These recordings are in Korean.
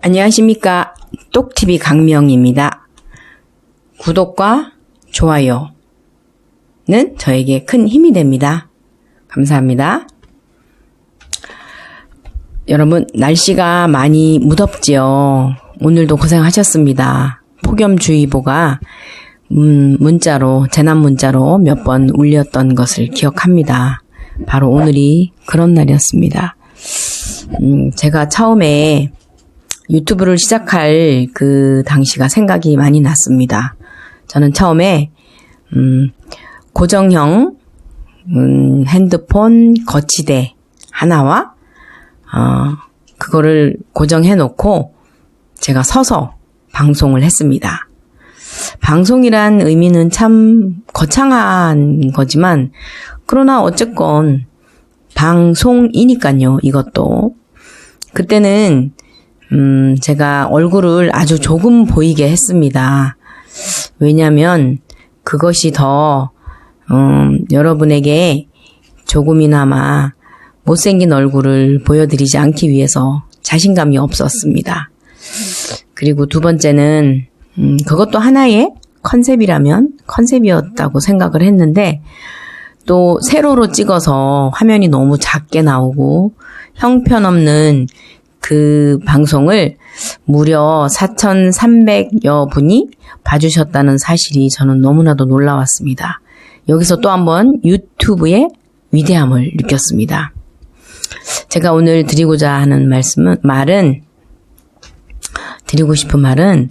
안녕하십니까. 똑TV 강명입니다. 구독과 좋아요는 저에게 큰 힘이 됩니다. 감사합니다. 여러분, 날씨가 많이 무덥지요. 오늘도 고생하셨습니다. 폭염주의보가 음, 문자로, 재난 문자로 몇 번 울렸던 것을 기억합니다. 바로 오늘이 그런 날이었습니다. 음, 제가 처음에 유튜브를 시작할 그 당시가 생각이 많이 났습니다. 저는 처음에 음, 고정형 음, 핸드폰 거치대 하나와 어, 그거를 고정해 놓고 제가 서서 방송을 했습니다. 방송이란 의미는 참 거창한 거지만 그러나 어쨌건 방송이니까요. 이것도 그때는 음, 제가 얼굴을 아주 조금 보이게 했습니다. 왜냐면 그것이 더, 음, 여러분에게 조금이나마 못생긴 얼굴을 보여드리지 않기 위해서 자신감이 없었습니다. 그리고 두 번째는, 음, 그것도 하나의 컨셉이라면 컨셉이었다고 생각을 했는데, 또 세로로 찍어서 화면이 너무 작게 나오고 형편없는 그 방송을 무려 4,300여 분이 봐주셨다는 사실이 저는 너무나도 놀라웠습니다. 여기서 또 한번 유튜브의 위대함을 느꼈습니다. 제가 오늘 드리고자 하는 말씀은, 말은, 드리고 싶은 말은,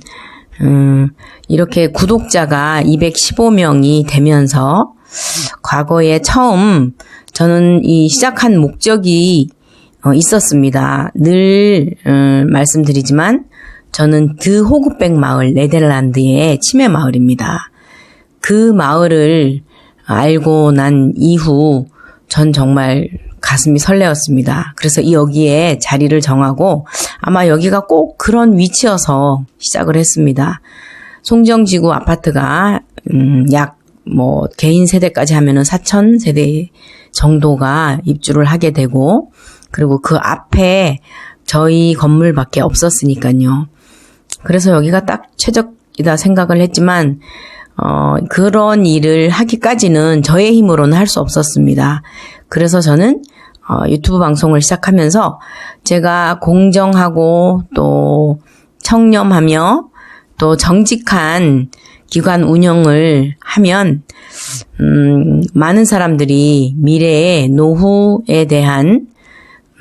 음, 이렇게 구독자가 215명이 되면서 과거에 처음 저는 이 시작한 목적이 어, 있었습니다. 늘 음, 말씀드리지만 저는 드호그백 마을 네덜란드의 치매 마을입니다. 그 마을을 알고 난 이후 전 정말 가슴이 설레었습니다. 그래서 여기에 자리를 정하고 아마 여기가 꼭 그런 위치여서 시작을 했습니다. 송정지구 아파트가 음, 약 뭐 개인 세대까지 하면은 4천 세대 정도가 입주를 하게 되고 그리고 그 앞에 저희 건물밖에 없었으니까요. 그래서 여기가 딱 최적이다 생각을 했지만 어, 그런 일을 하기까지는 저의 힘으로는 할 수 없었습니다. 그래서 저는 어, 유튜브 방송을 시작하면서 제가 공정하고 또 청렴하며 또 정직한 기관 운영을 하면 음, 많은 사람들이 미래의 노후에 대한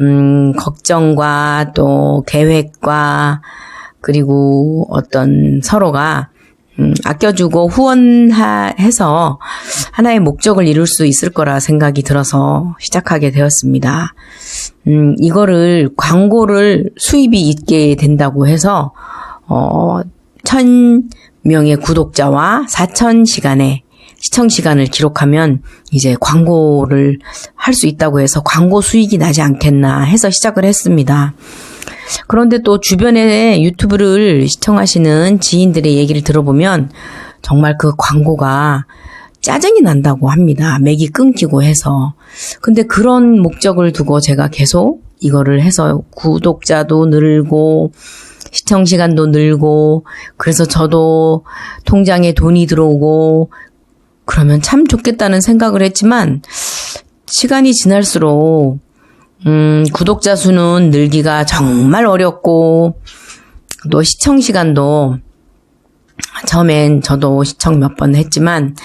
음, 걱정과 또 계획과 그리고 어떤 서로가 음, 아껴주고 후원해서 하나의 목적을 이룰 수 있을 거라 생각이 들어서 시작하게 되었습니다. 음, 이거를 광고를 수입이 있게 된다고 해서, 어, 천 명의 구독자와 사천 시간의 시청 시간을 기록하면 이제 광고를 할 수 있다고 해서 광고 수익이 나지 않겠나 해서 시작을 했습니다. 그런데 또 주변에 유튜브를 시청하시는 지인들의 얘기를 들어보면 정말 그 광고가 짜증이 난다고 합니다. 맥이 끊기고 해서. 근데 그런 목적을 두고 제가 계속 이거를 해서 구독자도 늘고 시청 시간도 늘고 그래서 저도 통장에 돈이 들어오고 그러면 참 좋겠다는 생각을 했지만 시간이 지날수록 음, 구독자 수는 늘기가 정말 어렵고 또 시청 시간도 처음엔 저도 시청 몇 번 했지만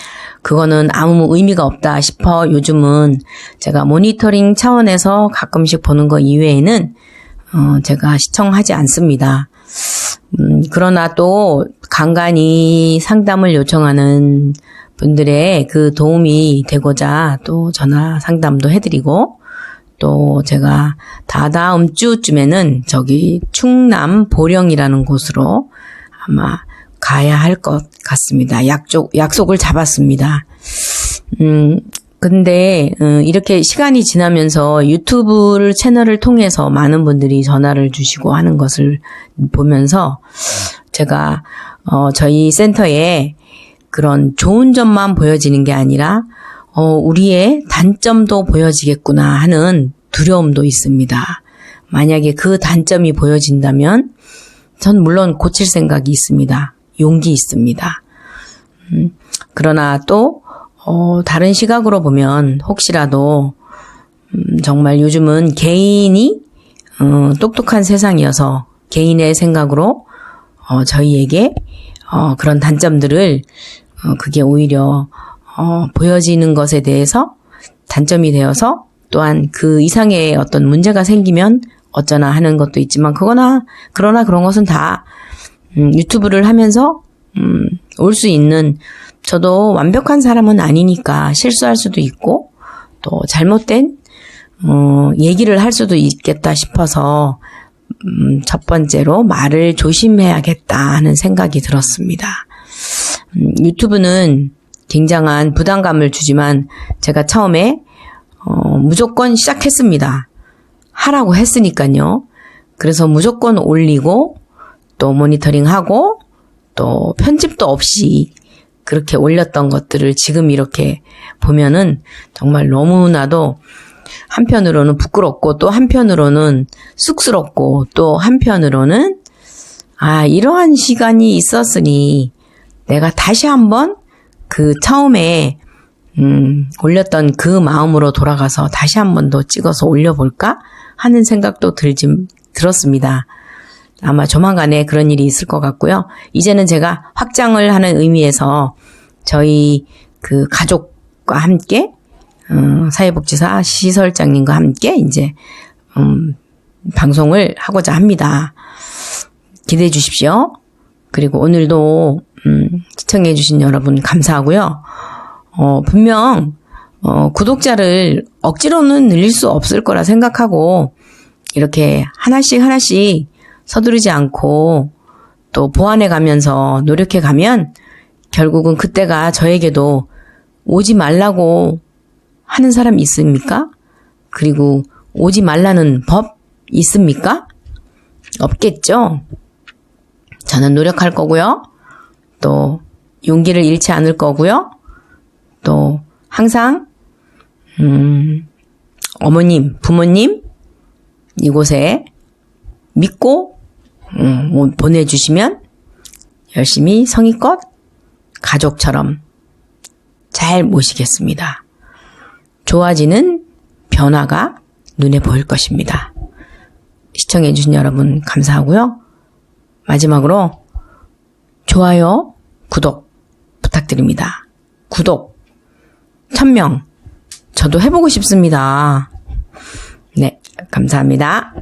그거는 아무 의미가 없다 싶어 요즘은 제가 모니터링 차원에서 가끔씩 보는 거 이외에는 어, 제가 시청하지 않습니다. 음, 그러나 또 간간히 상담을 요청하는 분들의 그 도움이 되고자 또 전화 상담도 해드리고 또 제가 다다음 주쯤에는 저기 충남 보령이라는 곳으로 아마 가야 할 것 같습니다. 약속, 약속을 잡았습니다. 음, 근데, 음, 이렇게 시간이 지나면서 유튜브 채널을 통해서 많은 분들이 전화를 주시고 하는 것을 보면서 제가, 어, 저희 센터에 그런 좋은 점만 보여지는 게 아니라 어, 우리의 단점도 보여지겠구나 하는 두려움도 있습니다. 만약에 그 단점이 보여진다면 전 물론 고칠 생각이 있습니다. 용기 있습니다. 음, 그러나 또, 어, 다른 시각으로 보면 혹시라도, 음, 정말 요즘은 개인이, 어, 똑똑한 세상이어서 개인의 생각으로, 어, 저희에게, 어, 그런 단점들을, 어, 그게 오히려, 어, 보여지는 것에 대해서 단점이 되어서 또한 그 이상의 어떤 문제가 생기면 어쩌나 하는 것도 있지만 그거나 그러나 그런 것은 다 음, 유튜브를 하면서 음, 올 수 있는 저도 완벽한 사람은 아니니까 실수할 수도 있고 또 잘못된 어, 얘기를 할 수도 있겠다 싶어서 음, 첫 번째로 말을 조심해야겠다 하는 생각이 들었습니다. 음, 유튜브는 굉장한 부담감을 주지만 제가 처음에 어, 무조건 시작했습니다. 하라고 했으니까요. 그래서 무조건 올리고 또 모니터링하고 또 편집도 없이 그렇게 올렸던 것들을 지금 이렇게 보면은 정말 너무나도 한편으로는 부끄럽고 또 한편으로는 쑥스럽고 또 한편으로는 아, 이러한 시간이 있었으니 내가 다시 한번 그 처음에 음, 올렸던 그 마음으로 돌아가서 다시 한 번 더 찍어서 올려볼까 하는 생각도 들지, 들었습니다. 아마 조만간에 그런 일이 있을 것 같고요. 이제는 제가 확장을 하는 의미에서 저희 그 가족과 함께, 음, 사회복지사 시설장님과 함께 이제, 음, 방송을 하고자 합니다. 기대해 주십시오. 그리고 오늘도, 음, 시청해 주신 여러분 감사하고요. 어, 분명, 어, 구독자를 억지로는 늘릴 수 없을 거라 생각하고, 이렇게 하나씩 하나씩 서두르지 않고, 또 보완해 가면서 노력해 가면, 결국은 그때가 저에게도 오지 말라고 하는 사람 있습니까? 그리고 오지 말라는 법 있습니까? 없겠죠? 저는 노력할 거고요. 또 용기를 잃지 않을 거고요. 또 항상 음, 어머님, 부모님 이곳에 믿고 음, 뭐 보내주시면 열심히 성의껏 가족처럼 잘 모시겠습니다. 좋아지는 변화가 눈에 보일 것입니다. 시청해주신 여러분 감사하고요. 마지막으로 좋아요, 구독 부탁드립니다. 구독, 천명 저도 해보고 싶습니다. 네, 감사합니다.